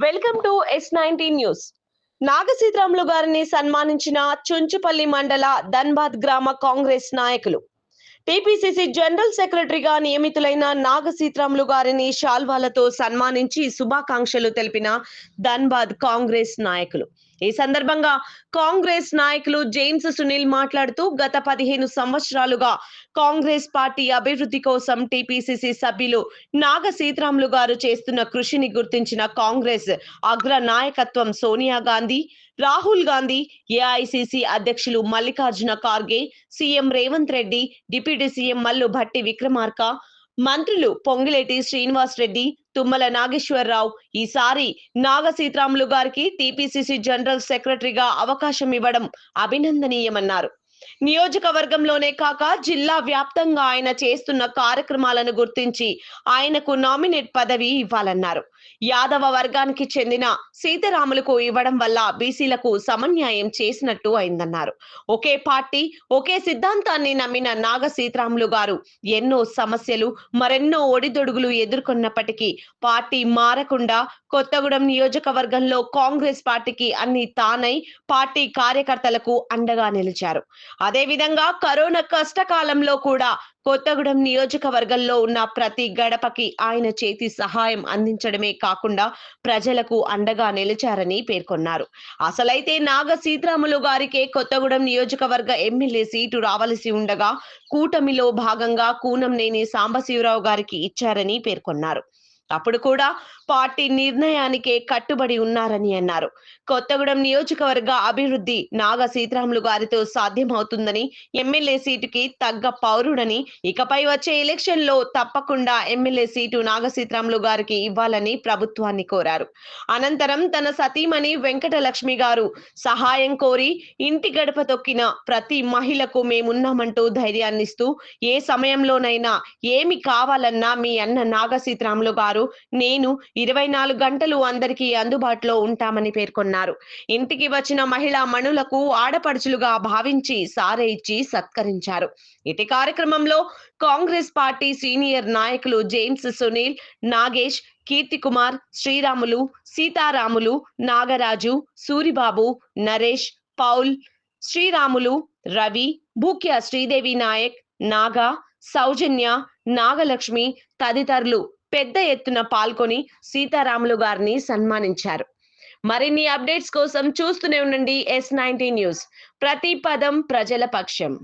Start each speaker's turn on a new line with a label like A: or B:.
A: Welcome to S nineteen news. Nagasitaramulu గారిని సన్మానించిన చుంచుపల్లి మండల ధన్బాద్ గ్రామ కాంగ్రెస్ నాయకులు. టిపిసిసి జనరల్ సెక్రటరీగా నియమితులైన నాగసీతరాములు గారిని శాల్వాలతో సన్మానించి శుభాకాంక్షలు తెలిపిన ధన్బాద్ కాంగ్రెస్ నాయకులు. ఈ సందర్భంగా కాంగ్రెస్ నాయకులు జేమ్స్ సునీల్ మాట్లాడుతూ గత పదిహేను సంవత్సరాలుగా కాంగ్రెస్ పార్టీ అభివృద్ధి కోసం టిపిసిసి సభ్యులు నాగ సీతారాములు గారు చేస్తున్న కృషిని గుర్తించిన కాంగ్రెస్ అగ్ర నాయకత్వం సోనియా గాంధీ రాహుల్ గాంధీ ఏఐసిసి అధ్యక్షులు Mallikarjuna Kharge CM Revanth Reddy deputy CM Mallu Bhatti Vikramarka మంత్రులు పొంగిలేటి శ్రీనివాస్ రెడ్డి తుమ్మల నాగేశ్వరరావు. ఈసారి నాగ సీతారాములు గారికి టీపీసీసీ జనరల్ సెక్రటరీగా అవకాశం ఇవ్వడం అభినందనీయమన్నారు. నియోజకవర్గంలోనే కాక జిల్లా వ్యాప్తంగా ఆయన చేస్తున్న కార్యక్రమాలను గుర్తించి ఆయనకు నామినేట్ పదవి ఇవ్వాలన్నారు. యాదవ వర్గానికి చెందిన సీతారాములకు ఇవ్వడం వల్ల బీసీలకు సమన్యాయం చేసినట్టు అయిందన్నారు. ఒకే పార్టీ ఒకే సిద్ధాంతాన్ని నమ్మిన నాగ సీతారాములు గారు ఎన్నో సమస్యలు మరెన్నో ఒడిదొడుగులు ఎదుర్కొన్నప్పటికీ పార్టీ మారకుండా కొత్తగూడెం నియోజకవర్గంలో కాంగ్రెస్ పార్టీకి అన్ని తానై పార్టీ కార్యకర్తలకు అండగా నిలిచారు. అదేవిధంగా కరోనా కష్టకాలంలో కూడా కొత్తగూడెం నియోజకవర్గంలో ఉన్న ప్రతి గడపకి ఆయన చేతి సహాయం అందించడమే కాకుండా ప్రజలకు అండగా నిలిచారని పేర్కొన్నారు. అసలైతే నాగ సీతారాములు గారికే కొత్తగూడెం నియోజకవర్గ ఎమ్మెల్యే సీటు రావలసి ఉండగా కూటమిలో భాగంగా కూనంనేని సాంబశివరావు గారికి ఇచ్చారని పేర్కొన్నారు. అప్పుడు కూడా పార్టీ నిర్ణయానికే కట్టుబడి ఉన్నారని అన్నారు. కొత్తగూడెం నియోజకవర్గ అభివృద్ధి నాగ సీతారాములు గారితో సాధ్యమవుతుందని ఎమ్మెల్యే సీటుకి తగ్గ పౌరుడని ఇకపై వచ్చే ఎలక్షన్లో తప్పకుండా ఎమ్మెల్యే సీటు నాగ సీతారాములు గారికి ఇవ్వాలని ప్రభుత్వాన్ని కోరారు. అనంతరం తన సతీమణి వెంకటలక్ష్మి గారు సహాయం కోరి ఇంటి గడప తొక్కిన ప్రతి మహిళకు మేమున్నామంటూ ధైర్యాన్నిస్తూ ఏ సమయంలోనైనా ఏమి కావాలన్నా మీ అన్న నాగ సీతారాములు గారు నేను ఇరవై నాలుగు గంటలు అందరికీ అందుబాటులో ఉంటామని పేర్కొన్నారు. ఇంటికి వచ్చిన మహిళా మణులకు ఆడపడుచులుగా భావించి సారే ఇచ్చి సత్కరించారు. ఇటు కార్యక్రమంలో కాంగ్రెస్ పార్టీ సీనియర్ నాయకులు జేమ్స్ సునీల్ నాగేష్ కీర్తి కుమార్ శ్రీరాములు సీతారాములు నాగరాజు సూరిబాబు నరేష్ పౌల్ శ్రీరాములు రవి భూక్య శ్రీదేవి నాయక్ నాగా సౌజన్య నాగలక్ష్మి తదితరులు పెద్ద ఎత్తున పాల్గొని సీతారాములు గారిని సన్మానించారు. మరిన్ని అప్డేట్స్ కోసం చూస్తూనే ఉండండి ఎస్ నైన్టీ న్యూస్. ప్రతి పదం ప్రజల పక్షం.